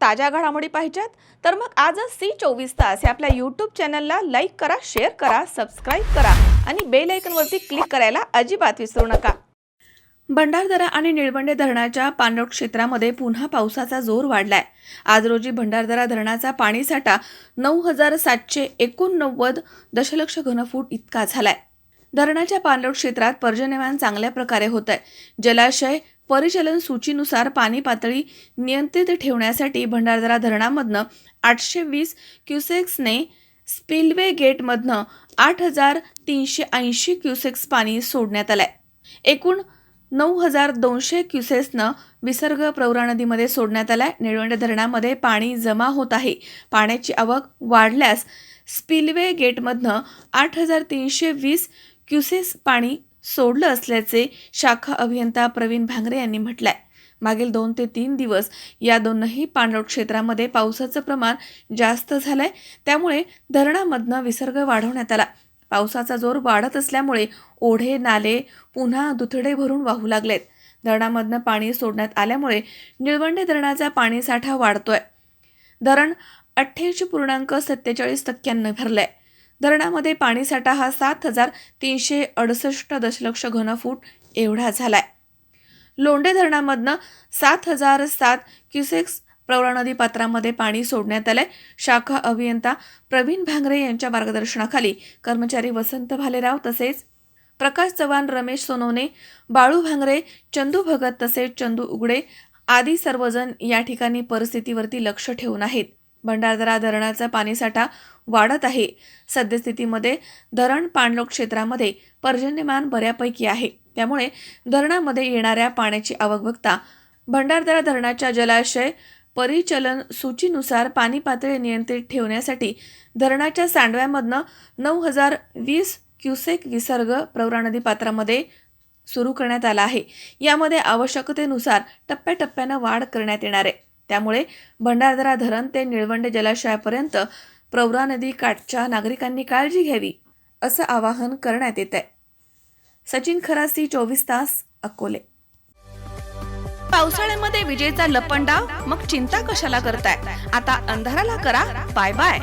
ताज्या घडामोडी पाहिजेत तर मग आजच सी चोवीस तास या आपल्या यूट्यूब चॅनलला लाईक करा शेअर करा सबस्क्राईब करा आणि बेल आयकनवरती क्लिक करायला अजिबात विसरू नका. भंडारदरा आणि निळवंडे धरणाच्या पाणलोट क्षेत्रामध्ये पुन्हा पावसाचा जोर वाढलाय. आज रोजी भंडारदरा धरणाचा पाणीसाठा नऊ हजार सातशे एकोणनव्वद दशलक्ष घनफूट इतका झालाय. धरणाच्या पाणलोट क्षेत्रात पर्जन्यमान चांगल्या प्रकारे होत आहे जलाशय परिचलन सूचीनुसार पाणी पातळी नियंत्रित ठेवण्यासाठी भंडारदरा धरणामधनं आठशे वीस क्युसेक्सने स्पिलवे गेटमधनं आठ हजार तीनशे ऐंशी क्युसेक्स पाणी सोडण्यात आलंय. एकूण नऊ हजार दोनशे क्युसेसनं विसर्ग प्रवरा नदीमध्ये सोडण्यात आलाय. निळवंडे धरणामध्ये पाणी जमा होत आहे. पाण्याची आवक वाढल्यास स्पिलवे गेटमधनं आठ हजार तीनशे वीस क्युसेस पाणी सोडलं असल्याचे शाखा अभियंता प्रवीण भांगरे यांनी म्हटलंय. मागील दोन ते तीन दिवस या दोनही पाणलोट क्षेत्रामध्ये पावसाचं प्रमाण जास्त झालंय. त्यामुळे धरणामधनं विसर्ग वाढवण्यात आला. पावसाचा जोर वाढत असल्यामुळे ओढे नाले पुन्हा दुथडे भरून वाहू लागलेत. धरणामधनं पाणी सोडण्यात आल्यामुळे निळवंडे धरणाचा पाणीसाठा वाढतोय. धरण अठ्ठ्याऐंशी पूर्णांक सत्तेचाळीस टक्क्यांनी भरलंय. धरणामध्ये पाणीसाठा हा सात हजार तीनशे अडुसष्ट दशलक्ष घनफूट एवढा झालाय. लोंढे धरणामधनं सात हजार सात क्युसेक्स प्रवरा नदी पात्रामध्ये पाणी सोडण्यात आलंय. शाखा अभियंता प्रवीण भांगरे यांच्या मार्गदर्शनाखाली कर्मचारी वसंत भालेराव तसेच प्रकाश चव्हाण रमेश सोनवणे बाळू भांगरे चंदू भगत तसेच चंदू उगडे आदी सर्वजण या ठिकाणी परिस्थितीवरती लक्ष ठेवून आहेत. भंडारदरा धरणाचा पाणीसाठा वाढत आहे. सद्यस्थितीमध्ये धरण पाणलोट क्षेत्रामध्ये पर्जन्यमान बऱ्यापैकी आहे. त्यामुळे धरणामध्ये येणाऱ्या पाण्याची आवक बघता भंडारदरा धरणाच्या जलाशय परिचलन सूचीनुसार पाणी पातळी नियंत्रित ठेवण्यासाठी धरणाच्या सांडव्यामधनं नऊ हजार वीस क्युसेक विसर्ग प्रवरा नदी पात्रामध्ये सुरू करण्यात आला आहे. यामध्ये आवश्यकतेनुसार टप्प्याटप्प्यानं वाढ करण्यात येणार आहे. त्यामुळे भंडारदरा धरण ते निळवंडे जलाशयापर्यंत प्रवरा नदी काठच्या नागरिकांनी काळजी घ्यावी असं आवाहन करण्यात येत आहे. सचिन खरासी चोवीस तास अकोले. पावसाळ्यामध्ये विजेचा लपंडाव? मग चिंता कशाला करताय? आता अंधाराला करा बाय बाय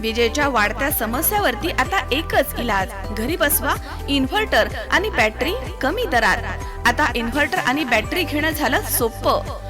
विजेच्या वाढत्या समस्यावरती आता एकच इलाज. घरी बसवा इन्व्हर्टर आणि बॅटरी कमी दरात. आता इन्व्हर्टर आणि बॅटरी घेणं झालं सोपं.